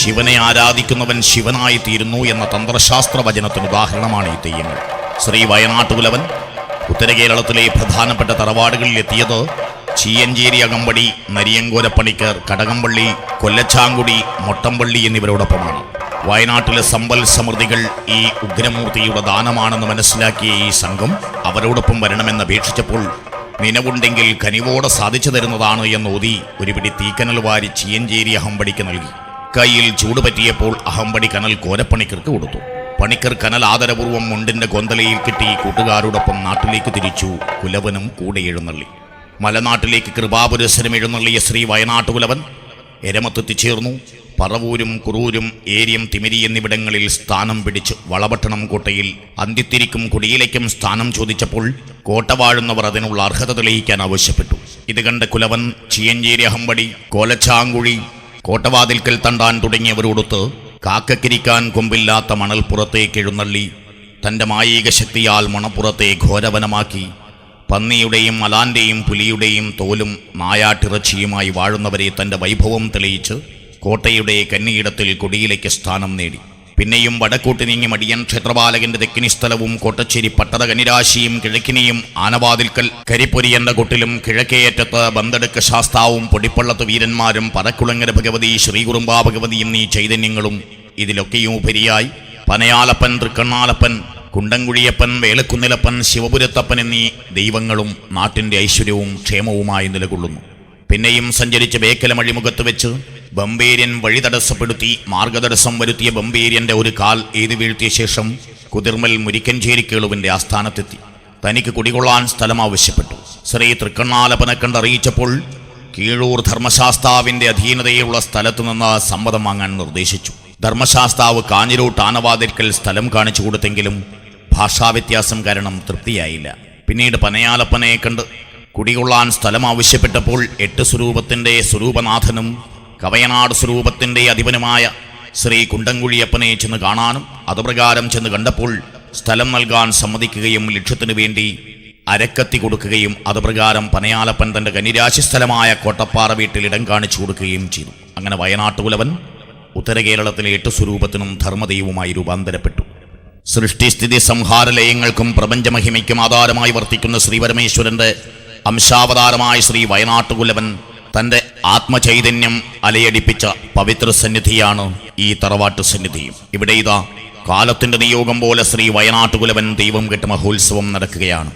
ശിവനെ ആരാധിക്കുന്നവൻ ശിവനായി തീരുന്നു എന്ന തന്ത്രശാസ്ത്ര വചനത്തിന് ഉദാഹരണമാണ് ഈ തെയ്യങ്ങൾ. ശ്രീ വയനാട്ടുകുലവൻ ഉത്തര കേരളത്തിലെ പ്രധാനപ്പെട്ട തറവാടുകളിൽ എത്തിയത് ചീയഞ്ചേരി അകമ്പടി നരിയങ്കോരപ്പണിക്കർ കടകംപള്ളി കൊല്ലച്ചാങ്കുടി മൊട്ടമ്പള്ളി എന്നിവരോടൊപ്പമാണ്. വയനാട്ടിലെ സമ്പൽ സമൃദ്ധികൾ ഈ ഉഗ്രമൂർത്തിയുടെ ദാനമാണെന്ന് മനസ്സിലാക്കിയ ഈ സംഘം അവരോടൊപ്പം വരണമെന്ന് അപേക്ഷിച്ചപ്പോൾ നിലവുണ്ടെങ്കിൽ കനിവോടെ സാധിച്ചു തരുന്നതാണ് എന്ന് ഓതി ഒരുപിടി തീക്കനൽ വാരി ചീയഞ്ചേരി അഹമ്പടിക്ക് നൽകി. കയ്യിൽ ചൂട് പറ്റിയപ്പോൾ അഹമ്പടി കനൽ കോരപ്പണിക്കർക്ക് കൊടുത്തു. പണിക്കർ കനൽ ആദരപൂർവം മുണ്ടിന്റെ കൊന്തലയിൽ കിട്ടി കൂട്ടുകാരോടൊപ്പം നാട്ടിലേക്ക് തിരിച്ചു. കുലവനും കൂടെ എഴുന്നള്ളി. മലനാട്ടിലേക്ക് കൃപാപുരസരം എഴുന്നള്ളിയ ശ്രീ വയനാട്ടുകുലവൻ എരമത്തെത്തിച്ചേർന്നു. പറവൂരും കുറൂരും ഏരിയം തിമിരി എന്നിവിടങ്ങളിൽ സ്ഥാനം പിടിച്ച് വളപട്ടണം കോട്ടയിൽ അന്തിത്തിരിക്കും കുടിയിലേക്കും സ്ഥാനം ചോദിച്ചപ്പോൾ കോട്ട വാഴുന്നവർ അതിനുള്ള അർഹത തെളിയിക്കാൻ ആവശ്യപ്പെട്ടു. ഇത് കണ്ട കുലവൻ ചിയഞ്ചേരി അഹമ്പടി കോലച്ചാങ്കുഴി കോട്ടവാതിൽക്കൽ തണ്ടാൻ തുടങ്ങിയവരോടൊത്ത് കാക്കക്കിരിക്കാൻ കൊമ്പില്ലാത്ത മണൽ പുറത്തേക്ക് എഴുന്നള്ളി തന്റെ മായിക ശക്തിയാൽ മണപ്പുറത്തെ ഘോരവനമാക്കി പന്നിയുടെയും മലാന്റെയും പുലിയുടെയും തോലും നായാട്ടിറച്ചിയുമായി വാഴുന്നവരെ തന്റെ വൈഭവം തെളിയിച്ച് കോട്ടയുടെ കന്നിയിടത്തിൽ കൊടിയിലേക്ക് സ്ഥാനം നേടി. പിന്നെയും വടക്കോട്ട് നീങ്ങി മടിയൻ ക്ഷേത്രപാലകന്റെ തെക്കിനി സ്ഥലവും കോട്ടച്ചേരി പട്ടത കനിരാശിയും കിഴക്കിനെയും ആനവാതിൽക്കൽ കരിപ്പൊരിയന്റെ കൊട്ടിലും കിഴക്കേയറ്റത്ത് ബന്തെടുക്ക ശാസ്താവും പൊടിപ്പള്ളത്ത് വീരന്മാരും പറക്കുളങ്ങര ഭഗവതി ശ്രീകുറുമ്പാ ഭഗവതിയും എന്നീ ചൈതന്യങ്ങളും. ഇതിലൊക്കെയും ഉപരിയായി പനയാലപ്പൻ തൃക്കണ്ണാലപ്പൻ കുണ്ടൻകുഴിയപ്പൻ വേലക്കുന്നിലപ്പൻ ശിവപുരത്തപ്പൻ എന്നീ ദൈവങ്ങളും നാട്ടിന്റെ ഐശ്വര്യവും ക്ഷേമവുമായി നിലകൊള്ളുന്നു. പിന്നെയും സഞ്ചരിച്ച് ബേക്കലമഴിമുഖത്ത് വെച്ച് ബംബേര്യൻ വഴി തടസ്സപ്പെടുത്തി മാർഗതടസ്സം വരുത്തിയ ബംബേരിയന്റെ ഒരു കാൽ എഴുതി വീഴ്ത്തിയ ശേഷം കുതിർമൽ മുരിക്കഞ്ചേരി കേളുവിന്റെ ആസ്ഥാനത്തെത്തി. തനിക്ക് കുടികൊള്ളാൻ സ്ഥലം ആവശ്യപ്പെട്ടു. ശ്രീ തൃക്കണ്ണാലപനക്കണ്ട് കണ്ടറിയിച്ചപ്പോൾ കീഴൂർ ധർമ്മശാസ്താവിന്റെ അധീനതയുള്ള സ്ഥലത്തു നിന്ന് സമ്മതം വാങ്ങാൻ നിർദ്ദേശിച്ചു. ധർമ്മശാസ്താവ് കാഞ്ഞിരൂ ആനവാതിൽക്കൽ സ്ഥലം കാണിച്ചു കൊടുത്തെങ്കിലും ഭാഷാവ്യത്യാസം കാരണം തൃപ്തിയായില്ല. പിന്നീട് പനയാലപ്പനയെ കണ്ട് കുടികൊള്ളാൻ സ്ഥലം ആവശ്യപ്പെട്ടപ്പോൾ എട്ട് സ്വരൂപത്തിന്റെ സ്വരൂപനാഥനും കവയനാട് സ്വരൂപത്തിന്റെ അധിപനുമായ ശ്രീ കുണ്ടൻകുഴിയപ്പനെ ചെന്ന് കാണാനും അതുപ്രകാരം ചെന്ന് കണ്ടപ്പോൾ സ്ഥലം നൽകാൻ സമ്മതിക്കുകയും ലക്ഷ്യത്തിനു വേണ്ടി അരക്കത്തി കൊടുക്കുകയും അതുപ്രകാരം പനയാലപ്പൻ തന്റെ കന്നിരാശി സ്ഥലമായ കോട്ടപ്പാറ വീട്ടിൽ ഇടം കാണിച്ചു കൊടുക്കുകയും ചെയ്തു. അങ്ങനെ വയനാട്ടുകുലവൻ ഉത്തര കേരളത്തിലെ എട്ട് സ്വരൂപത്തിനും ധർമ്മദൈവമായി രൂപാന്തരപ്പെട്ടു. സൃഷ്ടിസ്ഥിതി സംഹാരലയങ്ങൾക്കും പ്രപഞ്ചമഹിമയ്ക്കും ആധാരമായി വർത്തിക്കുന്ന ശ്രീപരമേശ്വരന്റെ അംശാവതാരമായ ശ്രീ വയനാട്ടുകുലവൻ തന്റെ ആത്മചൈതന്യം അലയടിപ്പിച്ച പവിത്ര സന്നിധിയാണ് ഈ തറവാട്ട് സന്നിധിയും ഇവിടെ ഇതാ കാലത്തിന്റെ നിയോഗം പോലെ ശ്രീ വയനാട്ടുകുലവൻ ദൈവം കെട്ട് മഹോത്സവം നടക്കുകയാണ്.